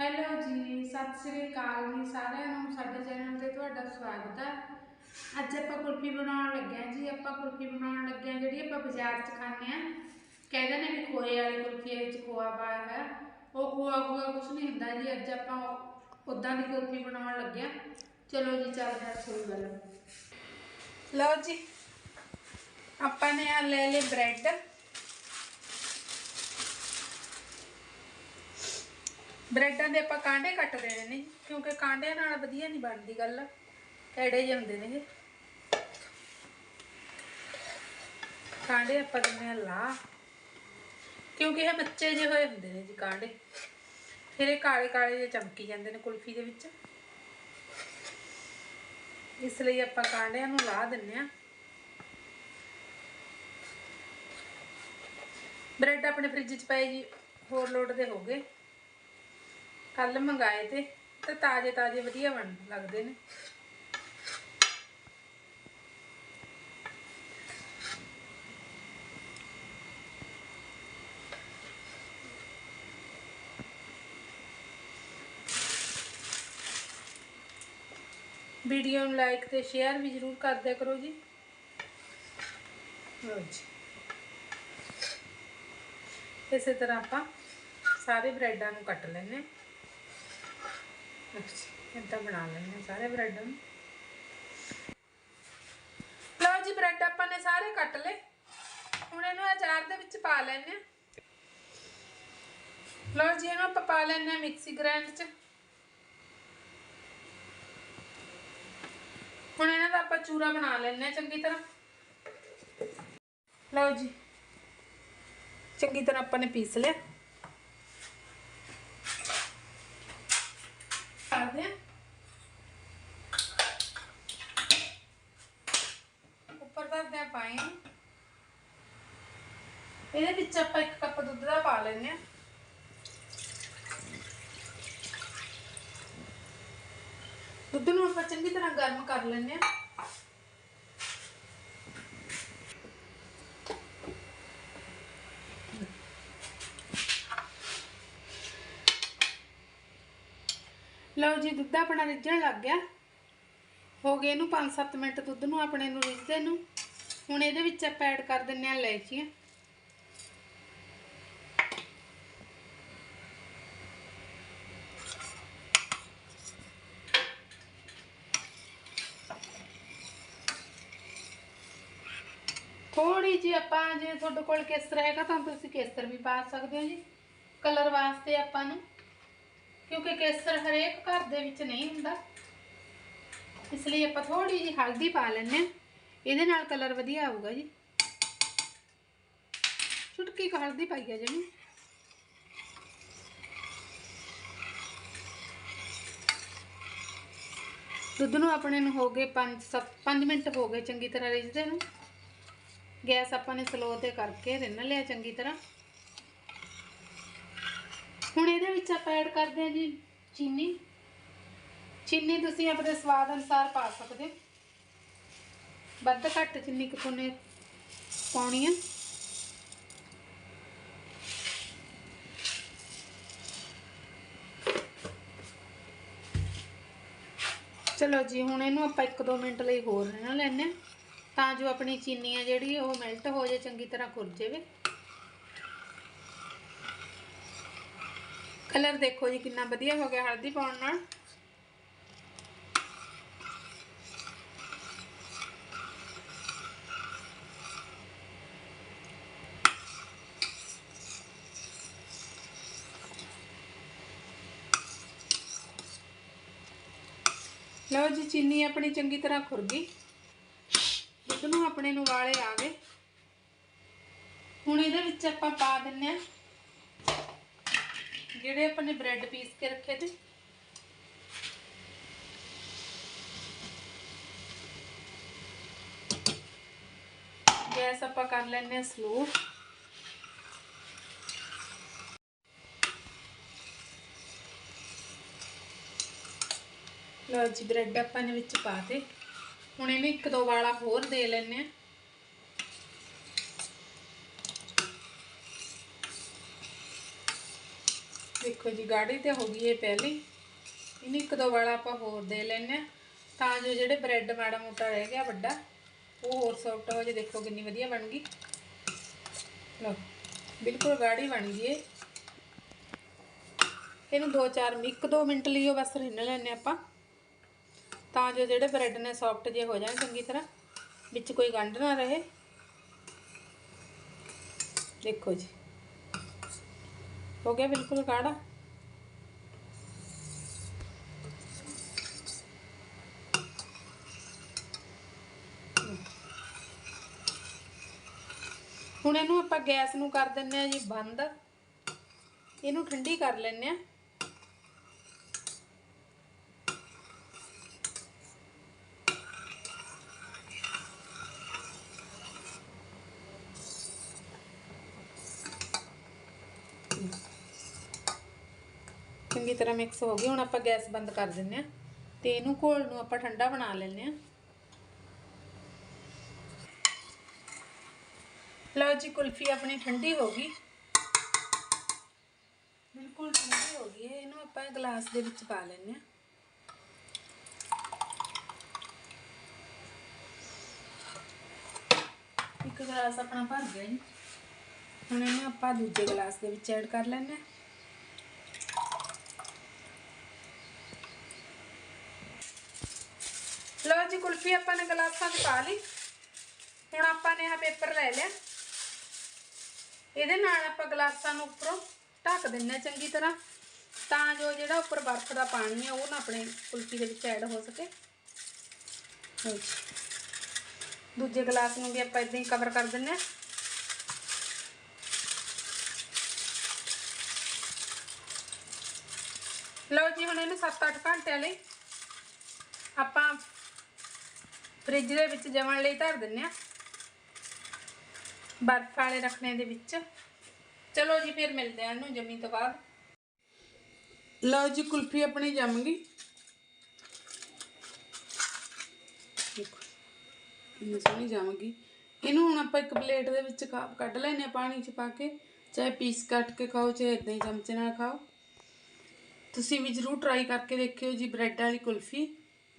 Hello ਜੀ, ਸਤਿ ਸ੍ਰੀ ਅਕਾਲ ਜੀ ਸਾਰਿਆਂ ਨੂੰ, ਸਾਡੇ ਚੈਨਲ ਤੇ ਤੁਹਾਡਾ ਸਵਾਗਤ ਹੈ ਅੱਜ ਆਪਾਂ ਕੁਲਫੀ ਬਣਾਉਣ ਲੱਗੇ ਹਾਂ ਜੀ, ਆਪਾਂ ਕੁਲਫੀ ਬਣਾਉਣ ਲੱਗੇ ਹਾਂ ਜਿਹੜੀ ਆਪਾਂ ਬਾਜ਼ਾਰ 'ਚ ਖਾਂਦੇ ਆ, ਕਹਿੰਦੇ ਨੇ ਵੀ ਖੋਏ ਵਾਲੀ ਕੁਲਫੀ ਵਿੱਚ ਖੋਆ ਪਾਇਆ ਹੈ ਉਹ ਖੋਆ ਖੋਆ ਕੁਝ ਨਹੀਂ ਹੁੰਦਾ ਜੀ, ਅੱਜ ਆਪਾਂ ਉਦਾਂ ਦੀ ਕੁਲਫੀ ਬਣਾਉਣ ਲੱਗੇ ਹਾਂ ਚਲੋ ਜੀ ਚੱਲਦੇ ਹਾਂ ਸ਼ੁਰੂ ਕਰੋ ਲਓ ਜੀ, ਆਪਾਂ ਨੇ ਆ ਲੈ ਲਏ ਬ੍ਰੈਡ। ਬ੍ਰੈਡਾਂ ਦੇ ਆਪਾਂ ਕਾਂਡੇ ਕੱਟ ਦੇਣੇ ਨੇ, ਕਿਉਂਕਿ ਕਾਂਡਿਆਂ ਨਾਲ ਵਧੀਆ ਨਹੀਂ ਬਣਦੀ ਗੱਲ। ਐੜੇ ਜਿਹੇ ਹੁੰਦੇ ਨੇ ਇਹ। ਕਾਂਡੇ ਆਪਾਂ ਦਿੰਦੇ ਆ ਲਾ ਕਿਉਂਕਿ ਇਹ ਬੱਚੇ ਜਿਹੇ ਹੋਏ ਹੁੰਦੇ ਨੇ ਜੀ ਕਾਂਡੇ। ਫਿਰ ਇਹ ਕਾਲੇ ਕਾਲੇ ਜਿਹੇ ਚਮਕੀ ਜਾਂਦੇ ਨੇ ਕੁਲਫੀ ਦੇ ਵਿੱਚ। ਇਸ ਲਈ ਆਪਾਂ ਕਾਂਡਿਆਂ ਨੂੰ ਲਾ ਦਿੰਨੇ ਆ ਬ੍ਰੈਡ ਆਪਣੇ ਫ੍ਰਿਜ 'ਚ ਪਏ ਜੀ, ਹੋਰ ਲੋਡ ਦੇ ਹੋ ਗਏ। ਕੱਲ ਮੰਗਾਏ ਤੇ ਤੇ ਤਾਜ਼ੇ ਤਾਜ਼ੇ ਵਧੀਆ ਬਣ ਲੱਗਦੇ ਨੇ। ਵੀਡੀਓ ਨੂੰ ਲਾਈਕ ਤੇ ਸ਼ੇਅਰ ਵੀ ਜ਼ਰੂਰ ਕਰ ਦਿਆ ਕਰੋ ਜੀ। ਲਓ ਜੀ। ਇਸੇ ਤਰ੍ਹਾਂ ਆਪਾਂ ਸਾਰੇ ਬ੍ਰੈਡਾਂ ਨੂੰ ਕੱਟ ਲੈਣੇ ਅੱਛਾ ਬਣਾ ਲੈਣੇ ਸਾਰੇ ਬ੍ਰੈਡਾਂ ਨੂੰ। ਲਓ ਜੀ ਬ੍ਰੈਡ ਆਪਾਂ ਨੇ ਸਾਰੇ ਕੱਟ ਲਏ। ਹੁਣ ਇਹਨੂੰ ਅਚਾਰ ਦੇ ਵਿੱਚ ਪਾ ਲੈਣੇ ਆ ਲਓ ਜੀ ਇਹਨੂੰ ਆਪਾਂ ਪਾ ਲੈਣੇ ਆ ਮਿਕਸੀ ਗ੍ਰਾਈਂਡ 'ਚ। ਹੁਣ ਇਹਨਾਂ ਦਾ ਆਪਾਂ ਚੂਰਾ ਬਣਾ ਲੈਣੇ ਆ ਚੰਗੀ ਤਰ੍ਹਾਂ। ਲਓ ਜੀ। ਚੰਗੀ ਤਰ੍ਹਾਂ ਆਪਾਂ ਨੇ ਪੀਸ ਲਿਆ ਕਰਦੇ ਹਾਂ ਉੱਪਰ ਧਰਦੇ ਆ ਪਾਣੀ ਨੂੰ ਇਹਦੇ ਵਿੱਚ ਆਪਾਂ ਇੱਕ ਕੱਪ ਦੁੱਧ ਦਾ ਪਾ ਲੈਂਦੇ ਆ ਦੁੱਧ ਨੂੰ ਆਪਾਂ ਚੰਗੀ ਤਰ੍ਹਾਂ ਗਰਮ ਕਰ ਲੈਂਦੇ ਆ ਲਓ ਜੀ, ਦੁੱਧ ਆਪਣਾ ਰਿੱਝਣ ਲੱਗ ਗਿਆ। ਹੋ ਗਏ ਇਹਨੂੰ 5-7 ਮਿੰਟ ਦੁੱਧ ਨੂੰ, ਆਪਣੇ ਨੂੰ ਰਿੱਝਦੇ ਨੂੰ। ਹੁਣ ਇਹਦੇ ਵਿੱਚ ਆਪਾਂ ਐਡ ਕਰ ਦਿੰਨੇ ਆ ਇਲਾਇਚੀਆਂ। ਥੋੜੀ ਜਿਹੀ ਆਪਾਂ ਜੇ ਤੁਹਾਡੇ ਕੋਲ ਕੇਸਰ ਹੈਗਾ ਤਾਂ ਤੁਸੀਂ ਕੇਸਰ ਵੀ ਪਾ ਸਕਦੇ ਹੋ ਜੀ ਕਲਰ ਵਾਸਤੇ ਆਪਾਂ ਨੂੰ, ਕਿਉਂਕਿ ਕੇਸਰ ਹਰੇਕ ਘਰ ਦੇ ਵਿੱਚ ਨਹੀਂ ਹੁੰਦਾ। ਇਸ ਲਈ ਆਪਾਂ ਥੋੜੀ ਜਿਹੀ ਹਲਦੀ ਪਾ ਲੈਂਦੇ ਹਾਂ। ਇਹਦੇ ਨਾਲ ਕਲਰ ਵਧੀਆ ਆਊਗਾ ਜੀ। ਛੁਟਕੀ ਕੁ ਹਲਦੀ ਪਾਈ ਹੈ ਜਿਵੇਂ ਦੁੱਧ ਨੂੰ ਆਪਣੇ ਨੂੰ ਹੋ ਗਏ 5 5 ਮਿੰਟ ਹੋ ਗਏ ਚੰਗੀ ਤਰ੍ਹਾਂ ਰਿੱਝਦੇ ਨੂੰ। ਗੈਸ ਆਪਾਂ ਨੇ ਸਲੋ ਤੇ ਕਰਕੇ ਰਿੰਨ ਲਿਆ ਚੰਗੀ ਤਰ੍ਹਾਂ। ਹੁਣ ਇਹਦੇ ਵਿੱਚ ਆਪਾਂ ਐਡ ਕਰਦੇ ਹਾਂ ਜੀ ਚੀਨੀ। ਚੀਨੀ ਤੁਸੀਂ ਆਪਣੇ ਸਵਾਦ ਅਨੁਸਾਰ ਪਾ ਸਕਦੇ ਹੋ। ਵੱਧ ਘੱਟ ਚੀਨੀ ਕਿਥੋਂ ਨੇ ਪਾਉਣੀ ਆ। ਚਲੋ ਜੀ, ਹੁਣ ਇਹਨੂੰ ਆਪਾਂ 1-2 ਮਿੰਟ ਲਈ ਹੋਰ ਰਹਿਣਾ ਲੈਣੇ ਆ ਤਾਂ ਜੋ ਆਪਣੀ ਚੀਨੀ ਆ ਜਿਹੜੀ ਉਹ ਮੈਲਟ ਹੋ ਜਾਏ, ਚੰਗੀ ਤਰ੍ਹਾਂ ਖੁਰ ਜਾਵੇ। ਕਲਰ ਦੇਖੋ ਜੀ, ਕਿੰਨਾ ਵਧੀਆ ਹੋ ਗਿਆ ਹਲਦੀ ਪਾਉਣ ਨਾਲ। ਲਓ ਜੀ, ਚੀਨੀ ਆਪਣੀ ਚੰਗੀ ਤਰ੍ਹਾਂ ਖੁਰ ਗਈ। ਦੁੱਧ ਨੂੰ ਆਪਣੇ ਨੂੰ ਵਾਲੇ ਆ ਗਏ। ਹੁਣ ਇਹਦੇ ਵਿੱਚ ਆਪਾਂ ਪਾ ਦਿੰਨੇ ਆ ਜਿਹੜੇ ਆਪਾਂ ਨੇ ਬ੍ਰੈਡ ਪੀਸ ਕੇ ਰੱਖੇ ਤੇ। ਗੈਸ ਆਪਾਂ ਕਰ ਲੈਨੇ ਆ ਸਲੋ। ਲਓ ਜੀ, ਬ੍ਰੈਡ ਆਪਾਂ ਨੇ ਵਿੱਚ ਪਾ ਤੇ। ਹੁਣ ਇਹਨੂੰ ਇੱਕ ਦੋ ਵਾਲਾ ਹੋਰ ਦੇ ਲੈਨੇ ਆ ਦੇਖੋ ਜੀ, ਗਾੜੀ ਤੇ ਹੋ ਗਈ ਇਹ ਪਹਿਲੀ। ਇਹਨੂੰ ਇੱਕ ਦੋ ਵਾਲਾ ਆਪਾਂ ਹੋਰ ਦੇ ਲੈਨੇ ਆ ਤਾਂ ਜੋ ਜਿਹੜੇ ਬ੍ਰੈਡ ਮਾੜਾ ਮੋਟਾ ਰਹਿ ਗਿਆ ਵੱਡਾ, ਉਹ ਹੋਰ ਸੌਫਟ ਹੋ ਜੇ ਦੇਖੋ ਕਿੰਨੀ ਵਧੀਆ ਬਣ ਗਈ। ਲਓ, ਬਿਲਕੁਲ ਗਾੜੀ ਬਣ ਗਈ ਇਹ। ਇਹਨੂੰ 2-4 ਇੱਕ ਦੋ ਮਿੰਟ ਲਈ ਉਹ ਬਸ ਰਿੰਨ ਲੈਣੇ ਆਪਾਂ। ਤਾਂ ਜੋ ਜਿਹੜੇ ਬ੍ਰੈਡ ਨੇ ਸੌਫਟ ਜੇ ਹੋ ਜਾਣ ਚੰਗੀ ਤਰ੍ਹਾਂ, ਵਿੱਚ ਕੋਈ ਗੰਢ ਨਾ ਰਹੇ। ਦੇਖੋ ਜੀ। ਹੋ ਗਿਆ ਬਿਲਕੁਲ ਗਾੜਾ। ਹੁਣ ਇਹਨੂੰ ਆਪਾਂ ਗੈਸ ਨੂੰ ਕਰ ਦਿੰਨੇ ਆ ਜੀ ਬੰਦ। ਇਹਨੂੰ ਠੰਡੀ ਕਰ ਲੈਨੇ ਆ ਚੰਗੀ ਤਰ੍ਹਾਂ ਮਿਕਸ ਹੋ ਗਈ, ਹੁਣ ਆਪਾਂ ਗੈਸ ਬੰਦ ਕਰ ਦਿੰਨੇ ਆ ਤੇ ਇਹਨੂੰ ਘੋਲ ਨੂੰ ਆਪਾਂ ਠੰਡਾ ਬਣਾ ਲੈਨੇ ਆ ਲਓ ਜੀ, ਕੁਲਫੀ ਆਪਣੀ ਠੰਡੀ ਹੋ ਗਈ। ਬਿਲਕੁਲ ਠੰਡੀ ਹੋ ਗਈ ਹੈ, ਇਹਨੂੰ ਆਪਾਂ ਗਲਾਸ ਦੇ ਵਿੱਚ ਪਾ ਲੈਨੇ ਆ ਇੱਕ ਗਲਾਸ ਆਪਣਾ ਭਰ ਗਿਆ ਜੀ। ਹੁਣ ਇਹਨੂੰ ਆਪਾਂ ਦੂਜੇ ਗਲਾਸ ਦੇ ਵਿੱਚ ਐਡ ਕਰ ਲੈਨੇ ਆ ਲਓ ਜੀ ਕੁਲਫੀ ਆਪਾਂ ਨੇ ਗਲਾਸਾਂ 'ਚ ਪਾ ਲਈ। ਹੁਣ ਆਪਾਂ ਨੇ ਆਹ ਪੇਪਰ ਲੈ ਲਿਆ। ਇਹਦੇ ਨਾਲ ਆਪਾਂ ਗਲਾਸਾਂ ਨੂੰ ਉੱਪਰੋਂ ਢੱਕ ਦਿੰਨੇ ਚੰਗੀ ਤਰ੍ਹਾਂ। ਤਾਂ ਜੋ ਜਿਹੜਾ ਉੱਪਰ ਬਰਫ਼ ਦਾ ਪਾਣੀ ਹੈ ਉਹ ਨਾ ਆਪਣੇ ਕੁਲਫੀ ਦੇ ਵਿੱਚ ਐਡ ਹੋ ਸਕੇ। ਦੂਜੇ ਗਲਾਸ ਨੂੰ ਵੀ ਆਪਾਂ ਇਦਾਂ ਹੀ ਕਵਰ ਕਰ ਦਿੰਨੇ ਹਾਂ। ਲਓ ਜੀ, ਹੁਣ ਇਹਨੂੰ 7-8 ਘੰਟਿਆਂ ਲਈ ਆਪਾਂ ਫ੍ਰਿਜ ਦੇ ਵਿੱਚ ਜਮਣ ਲਈ ਧਰ ਦਿੰਨੇ ਆ ਬਰਫ ਵਾਲੇ ਰੱਖਣੇ ਦੇ ਵਿੱਚ। ਚਲੋ ਜੀ, ਫਿਰ ਮਿਲਦੇ ਆ ਇਹਨੂੰ ਜਮੀ ਤੋਂ ਬਾਅਦ। ਲਓ ਜੀ, ਕੁਲਫੀ ਆਪਣੀ ਜੰਮ ਗਈ। ਦੇਖੋ, ਕਿੰਨੀ ਸੋਹਣੀ ਜੰਮ ਗਈ। ਇਹਨੂੰ ਹੁਣ ਆਪਾਂ ਇੱਕ ਪਲੇਟ ਦੇ ਵਿੱਚ ਖਾ- ਕੱਢ ਲੈਨੇ ਆ ਪਾਣੀ ਚ ਪਾ ਕੇ। ਚਾਹੇ ਪੀਸ ਕੱਟ ਕੇ ਖਾਓ, ਚਾਹੇ ਇਦਾਂ ਹੀ ਚਮਚੇ ਨਾਲ ਖਾਓ। ਤੁਸੀਂ ਵੀ ਜਰੂਰ ਟਰਾਈ ਕਰਕੇ ਦੇਖਿਓ ਜੀ, ਬ੍ਰੈਡ ਵਾਲੀ ਕੁਲਫੀ।